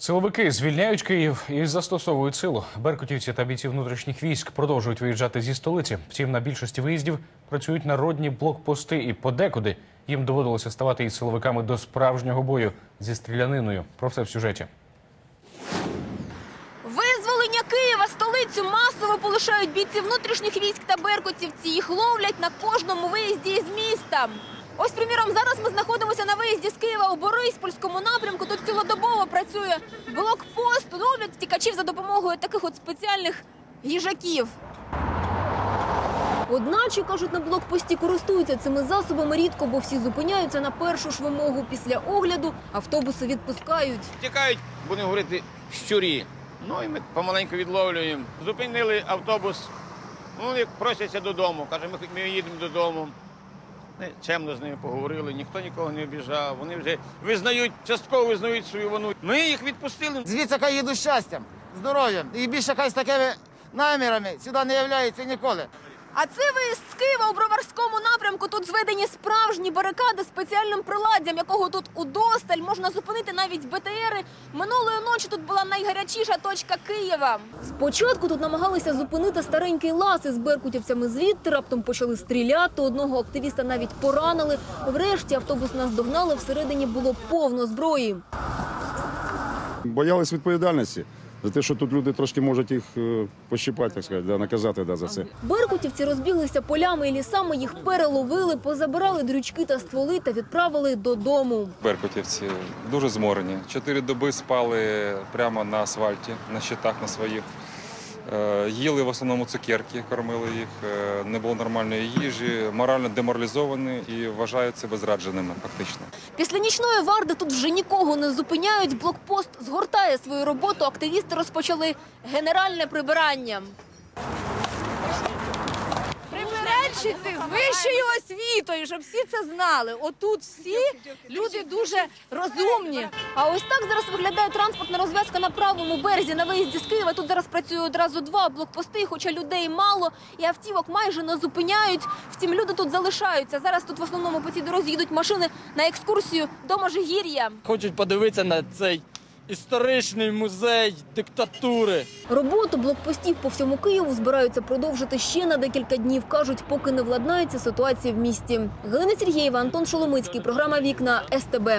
Силовики звільняють Київ і застосовують силу. Беркутівці та бійці внутрішніх військ продовжують виїжджати зі столиці. Втім, на більшості виїздів працюють народні блокпости, і подекуди їм доводилося ставати із силовиками до справжнього бою зі стріляниною. Про все в сюжеті. Визволення Києва, столицю масово полишають бійці внутрішніх військ та беркутівці. Їх ловлять на кожному виїзді із міста. Ось, приміром, зараз ми знаходимося на виїзді з Києва у Бориспольському напрямку. Тут цілодобово працює блокпост. Ловлять втікачів за допомогою таких от спеціальних їжаків. Одначе, кажуть, на блокпості користуються цими засобами рідко, бо всі зупиняються на першу ж вимогу. Після огляду автобуси відпускають. Тікають, будемо говорити, щурі. Ну і ми помаленьку відловлюємо. Зупинили автобус. Ну, вони просяться додому. Каже, ми, ми їдемо додому. Ми чемно з ними поговорили, ніхто нікого не обіжав. Вони вже визнають, частково визнають свою вину. Ми їх відпустили. Звідси хай їду щастям, здоров'ям. І більше хай з такими намірами сюди не являється ніколи. А це виїзд з Києва у Броварському напрямку. Тут зведені справжні барикади спеціальним приладдям, якого тут удосталь можна зупинити навіть БТРи. Минулої ночі тут була найгарячіша точка Києва. Спочатку тут намагалися зупинити старенький лаз із беркутівцями звідти. Раптом почали стріляти. Одного активіста навіть поранили. Врешті автобус наздогнали. Всередині було повно зброї. Боялись відповідальності за те, що тут люди трошки можуть їх е, пощипати, так сказати, да, наказати да, за це. Беркутівці розбіглися полями і лісами, їх переловили, позабирали дрючки та стволи та відправили додому. Беркутівці дуже зморені. Чотири доби спали прямо на асфальті, на щитах на своїх. Е, Їли в основному цукерки, кормили їх, е, не було нормальної їжі, морально деморалізовані і вважають себе зрадженими фактично. Після нічної варди тут вже нікого не зупиняють. Блокпост згортає свою роботу. Активісти розпочали генеральне прибирання. Прибиральщиці з вищою освітою, щоб всі це знали. Отут всі люди дуже розумні. А ось так зараз виглядає транспортна розв'язка на правому березі на виїзді з Києва. Тут зараз працює одразу два блокпости, хоча людей мало і автівок майже не зупиняють. Втім, люди тут залишаються. Зараз тут в основному по цій дорозі їдуть машини на екскурсію до Можигір'я. Хочуть подивитися на цей історичний музей диктатури. Роботу блокпостів по всьому Києву збираються продовжити ще на декілька днів. кажуть, поки не владнається ситуація в місті. Галина Сергієва, Антон Шоломицький. Програма Вікна СТБ.